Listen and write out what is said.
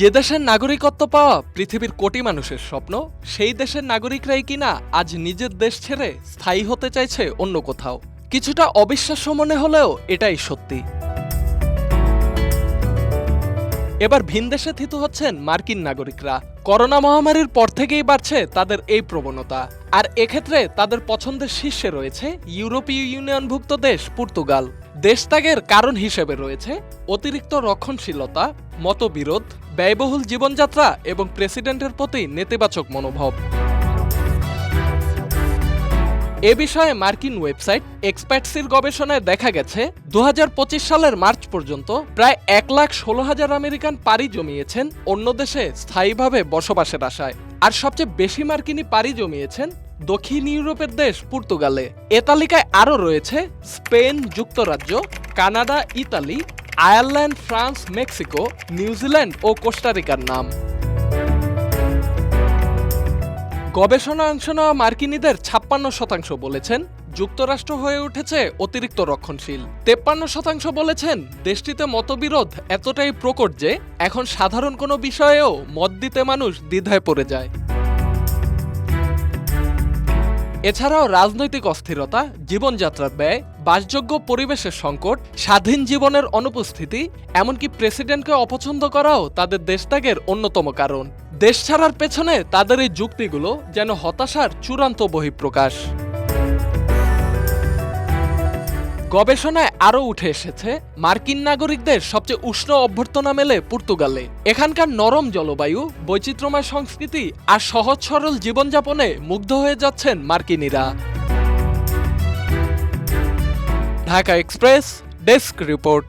যে দেশের নাগরিকত্ব পাওয়া পৃথিবীর কোটি মানুষের স্বপ্ন, সেই দেশের নাগরিকরাই কিনা আজ নিজের দেশ ছেড়ে স্থায়ী হতে চাইছে অন্য কোথাও। কিছুটা অবিশ্বাস্য মনে হলেও এটাই সত্যি। এবার ভিন দেশে থিতু হচ্ছেন মার্কিন নাগরিকরা। করোনা মহামারীর পর থেকেই বাড়ছে তাদের এই প্রবণতা। আর এক্ষেত্রে তাদের পছন্দের শীর্ষে রয়েছে ইউরোপীয় ইউনিয়নভুক্ত দেশ পর্তুগাল। দেশত্যাগের কারণ হিসেবে রয়েছে অতিরিক্ত রক্ষণশীলতা, মতবিরোধ, ব্যয়বহুল জীবনযাত্রা এবং প্রেসিডেন্টের প্রতি নেতিবাচক মনোভাব। এ বিষয়ে মার্কিন ওয়েবসাইট এক্সপ্যাটসির গবেষণায় দেখা গেছে দু হাজার পঁচিশ সালের মার্চ পর্যন্ত প্রায় এক লাখ ষোলো হাজার আমেরিকান পাড়ি জমিয়েছেন অন্য দেশে স্থায়ীভাবে বসবাসের আশায়। আর সবচেয়ে বেশি মার্কিনী পাড়ি জমিয়েছেন দক্ষিণ ইউরোপের দেশ পর্তুগালে। এ তালিকায় আরও রয়েছে স্পেন, যুক্তরাজ্য, Canada, Italy, Ireland, France, Mexico New Zealand ও কোস্টারিকার নাম। গবেষণা অংশ নেওয়া মার্কিনীদের ছাপ্পান্ন শতাংশ বলেছেন যুক্তরাষ্ট্র হয়ে উঠেছে অতিরিক্ত রক্ষণশীল। তেপ্পান্ন শতাংশ বলেছেন দেশটিতে মতবিরোধ এতটাই প্রকট যে এখন সাধারণ কোনো বিষয়েও মত দিতে মানুষ দ্বিধায় পড়ে যায়। এছাড়াও রাজনৈতিক অস্থিরতা, জীবনযাত্রার ব্যয়, বাসযোগ্য পরিবেশের সংকট, স্বাধীন জীবনের অনুপস্থিতি, এমনকি প্রেসিডেন্টকে অপছন্দ করাও তাদের দেশত্যাগের অন্যতম কারণ। দেশ ছাড়ার পেছনে তাদের এই যুক্তিগুলো যেন হতাশার চূড়ান্ত বহিঃপ্রকাশ। গবেষণায় আরও উঠে এসেছে, মার্কিন নাগরিকদের সবচেয়ে উষ্ণ অভ্যর্থনা মেলে পর্তুগালে। এখানকার নরম জলবায়ু, বৈচিত্র্যময় সংস্কৃতি আর সহজ সরল জীবনযাপনে মুগ্ধ হয়ে যাচ্ছেন মার্কিনীরা। Dhaka express, desk report.